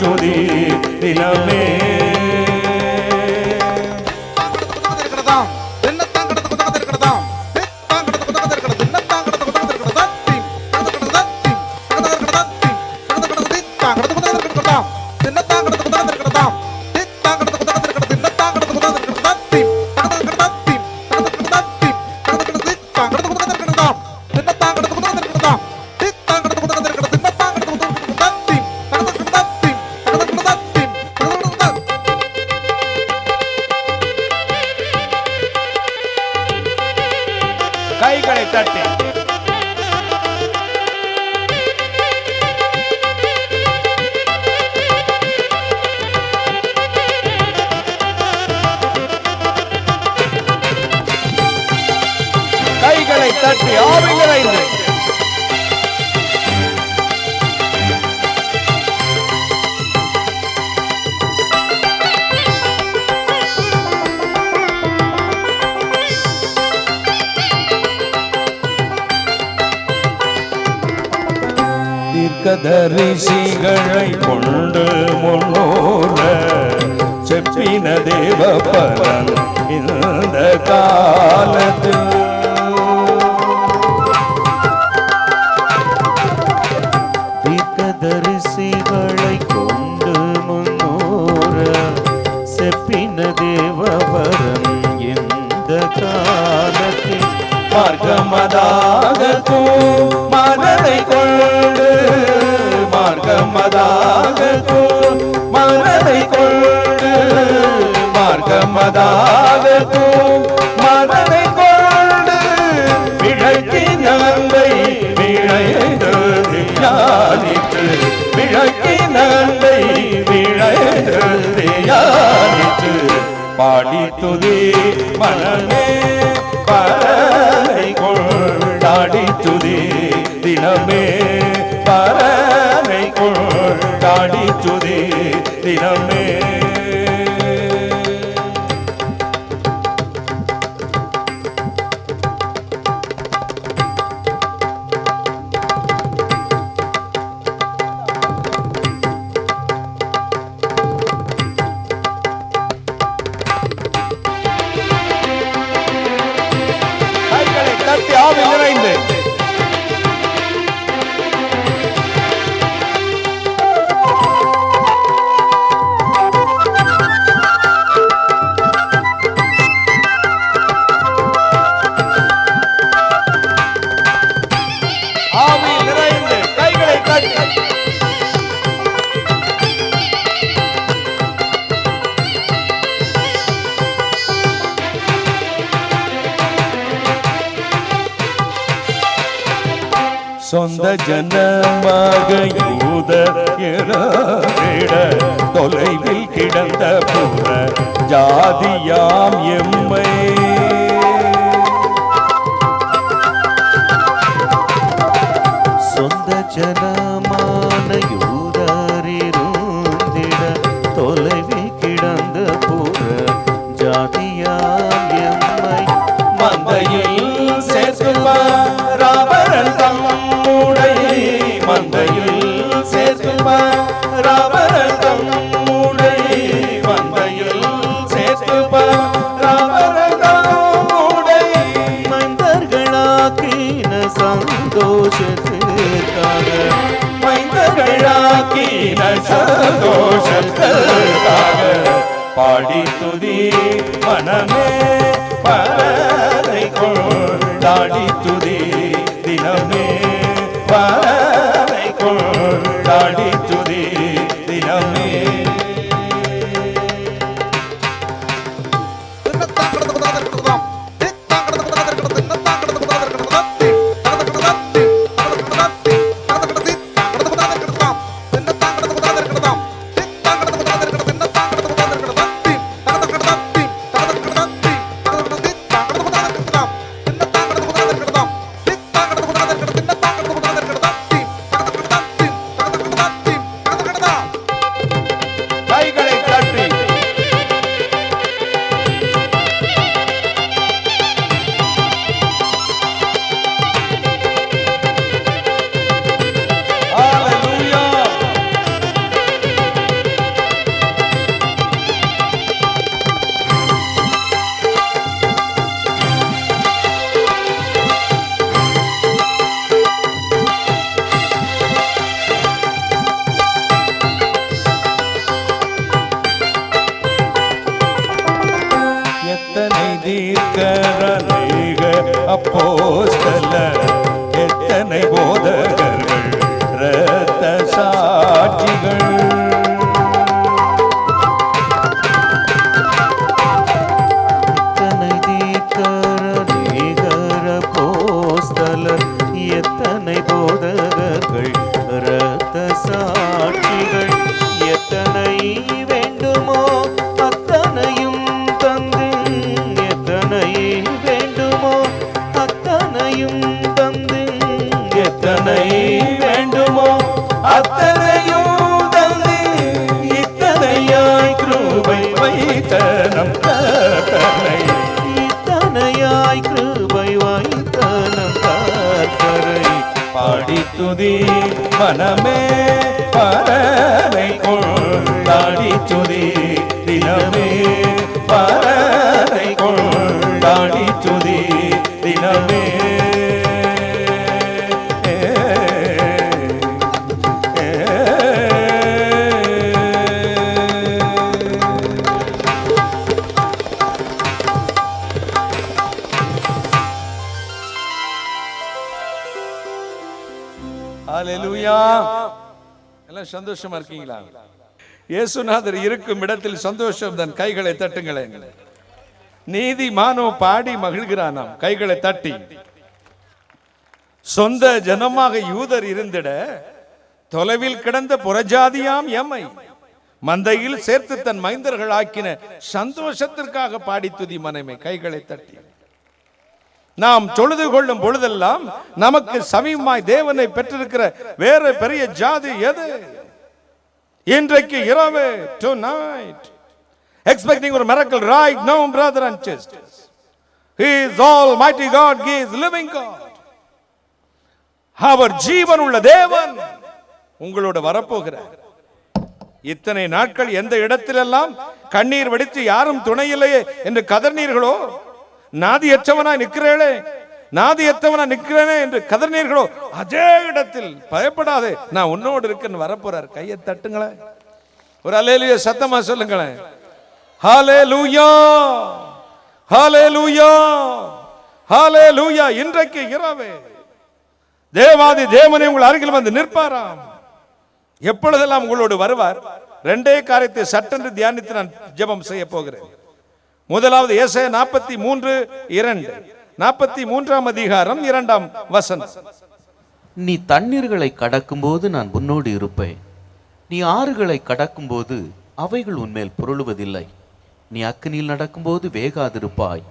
চুরি নিলামে தட்டி ஆவிகள் ஐந்து தரிசிகளை கொண்டு முன்னோர செப்பின தேவ பலன் இந்த காலத்தில். மார்க்கமதாகத்தும் மனதை கொண்டு மார்க்கமதாகத்தும் மனதை கொண்டு மார்க்கமதாகத்தும் சொந்த ஜனமாக யூத தொலைவில் கிடந்த புற ஜாதியாம் எம் பேழாக்கின சந்தோஷத்திற்காக பாடி துதி மனமே பறை கொண்டாடி துதி தினமே பறை அப்போஸ்தலர் துதி மனமே பரனை கொண்டாடி துதி. எல்லாம் சந்தோஷமா இருக்கீங்களா? இயேசுநாதர் இருக்கும் இடத்தில் சந்தோஷம் தன் கைகளை தட்டுங்களேன். நீதி மானோ பாடி மகிழ்கிறானாம். கைகளை தட்டி. சொந்த ஜனமாக யூதர் இருந்திட தொலைவில் கிடந்த புறஜாதியாம் எம்மை மந்தையில் சேர்த்து தன் மைந்தர்கள் ஆக்கின சந்தோஷத்திற்காக பாடி துதி மனைமை கைகளை தட்டி. நாம் தொழுது கொள்ளும் பொழுதெல்லாம் நமக்கு சமீபமாய் தேவனை பெற்றிருக்கிற வேற பெரிய ஜாதி எது? இன்றைக்கு இரவு டு நைட் எக்ஸ்பெக்டிங் ஒரு miracle right no brother and sisters he is almighty God he is living God அவர் ஜீவன் உள்ள தேவன் உங்களோட வரப்போகிறார். இத்தனை நாட்கள் எந்த இடத்திலெல்லாம் கண்ணீர் வடித்து யாரும் துணையில்லையே என்று கதர்னீர்களோ நாதியற்றவனாய் நிற்கிறேளே நாதியற்றவனா நிற்கிறேனே என்று கதறினீர்களோ? அதே இடத்தில் பயப்படாதே நான் உன்னோடு இருக்கேன்னு வரப்போறார். கையை தட்டுங்களேன். ஒரு அலேலிய சத்தமா சொல்லுங்களேன். ஹாலே லூயா ஹாலே லூயா ஹாலே லூயா இன்றைக்கு இரவே தேவாதி தேவனை உங்கள் அருகில் வந்து நிற்பாராம். எப்பொழுதெல்லாம் உங்களோடு வருவார்? ரெண்டே காரியத்தை சட்டென்று தியானித்து நான் ஜெபம் செய்ய போகிறேன். முதலாவது ஏசாயா நாற்பத்தி மூன்று இரண்டு. நாற்பத்தி மூன்றாம் அதிகாரம் இரண்டாம் வசனம். நீ தண்ணீர்களை கடக்கும்போது நான் உன்னோடு இருப்பேன். நீ ஆறுகளை கடக்கும்போது அவைகள் உன்மேல் புரளுவதில்லை. நீ அக்னியில் நடக்கும்போது வேகாதிருப்பாய்.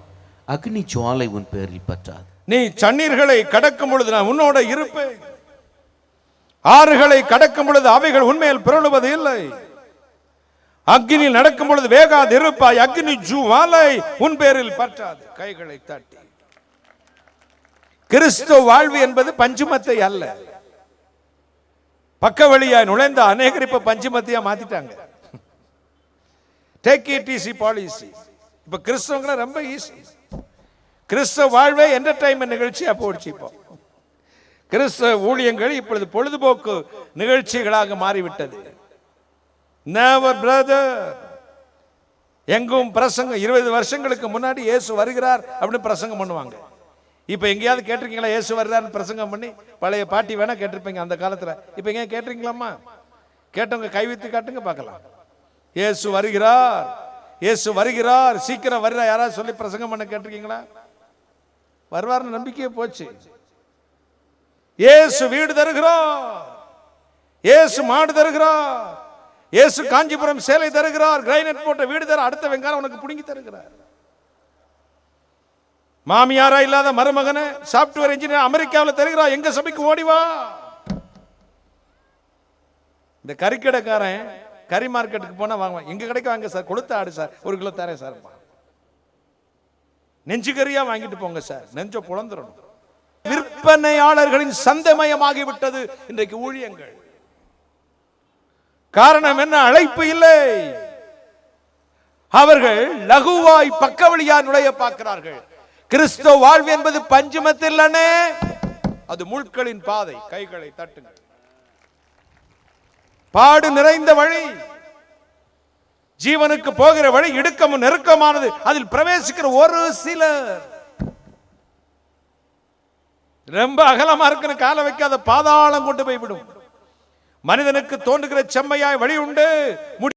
அக்னி ஜுவாலை உன் பேரில் பற்றாது. நீ சன்னீர்களை கடக்கும் பொழுது நான் உன்னோட இருப்பேன். ஆறுகளை கடக்கும் பொழுது அவைகள் உண்மையில் பிறழுவது இல்லை அக்னியில் நடக்கும் பொழுது வேகாது இருப்பாய். அக்னி ஜுவாலை உன் பேரில் பற்றாது. கைகளை தட்டி. கிறிஸ்துவ வாழ்வு என்பது பஞ்சுமத்தை அல்ல. பக்க வழியாய் நுழைந்த அநேகர் இப்ப பஞ்சுமத்தையா மாத்திட்டாங்க. டேக் இட் ஈஸி பாலிசி இப்ப கிறிஸ்தவங்களை ரொம்ப ஈஸி கிறிஸ்தவ வாழ்வே என்டர்டைன்மெண்ட் நிகழ்ச்சியா போயிடுச்சு இப்போ. கிறிஸ்தவ ஊழியங்கள் இப்பொழுது பொழுதுபோக்கு நிகழ்ச்சிகளாக மாறிவிட்டது. நேவர் பிரதர் எங்கும் பிரசங்கம் இருபது வருஷங்களுக்கு முன்னாடி இயேசு வருகிறார் அப்படின்னு பிரசங்கம் பண்ணுவாங்க. இப்போ எங்கேயாவது கேட்டிருக்கீங்களா இயேசு வருகிறார்னு பிரசங்கம் பண்ணி? பழைய பாட்டி வேணால் கேட்டிருப்பீங்க அந்த காலத்தில். இப்போ எங்கேயா கேட்டிருக்கீங்களாம்மா? கேட்டவங்க கைவித்து காட்டுங்க பார்க்கலாம். இயேசு வருகிறார். இயேசு வருகிறார். சீக்கிரம் வருகிறார் யாராவது சொல்லி பிரசங்கம் பண்ண கேட்டிருக்கீங்களா? வருவார்னு நம்பிக்கையே போச்சு. இயேசு வீடு தருகிறார். இயேசு மாடு தருகிறார். இயேசு காஞ்சிபுரம் சேலை தருகிறார் கிரைனட் போட்ட வீடு தர அடுத்த வெங்காயம் உனக்கு பிடுங்கி தருகிறார். மாமியாரா இல்லாத மருமகனை சாப்ட்வேர் இன்ஜினியர் அமெரிக்காவில் தருகிறார் எங்க சபைக்கு ஓடி வா. இந்த கறிக்கடைக்காரன் கறி மார்க்கெட்டுக்கு போனா வாங்குவான். எங்க கடைக்கு வாங்க சார்? கொடுத்த ஆடு சார். ஒரு கிலோ தரேன் சார். நெஞ்சு கறியா வாங்கிட்டு போங்க சார். நெஞ்ச புலந்துடணும் விற்பனையாளர்களின் சந்தமயமாகிவிட்டது. இன்றைக்கு ஊழியங்கள். காரணம் என்ன? அழைப்பு இல்லை. அவர்கள் லகுவாய் பக்க வழியா நுழைய பார்க்கிறார்கள். கிறிஸ்தவ வாழ்வு என்பது பஞ்சமத்தில் அது முட்களின் பாதை. கைகளை தட்டுங்கள். பாடு நிறைந்த வழி. ஜீவனுக்கு போகிற வழி இடுக்கமும் நெருக்கமானது. அதில் பிரவேசிக்கிற ஒரு சிலர். ரொம்ப அகலமா இருக்குன்னு காலை வைக்காத பாதாளம் கொண்டு போய் விடும் மனிதனுக்கு தோன்றுகிற செம்மையாய் வழி உண்டு